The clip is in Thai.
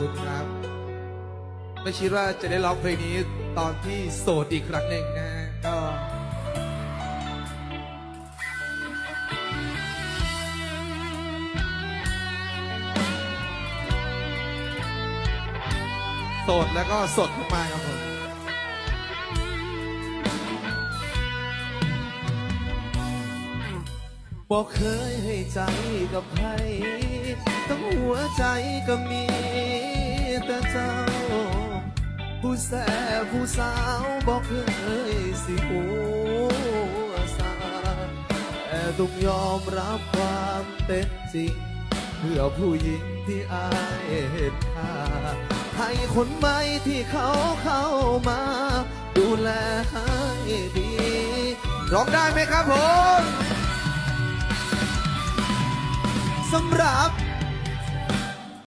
คุณครับ ไม่คิดว่าจะได้ร้องเพลงนี้ตอนที่โสดอีกครั้งหนึ่งนะก็โสดแล้วก็สดมากๆครับผมบอกเคยให้ใจกับใครทั้งหัวใจก็มี แต่เจ้า ผู้แสผู้สาวบอกเคยสิหัวสาแต่ต้องยอมรับความเป็นจริง เพื่อผู้หญิงที่อายเห็นค่าให้คนใหม่ที่เขาเข้ามา ดูแลให้ดี ร้องได้ไหมครับผมสำหรับ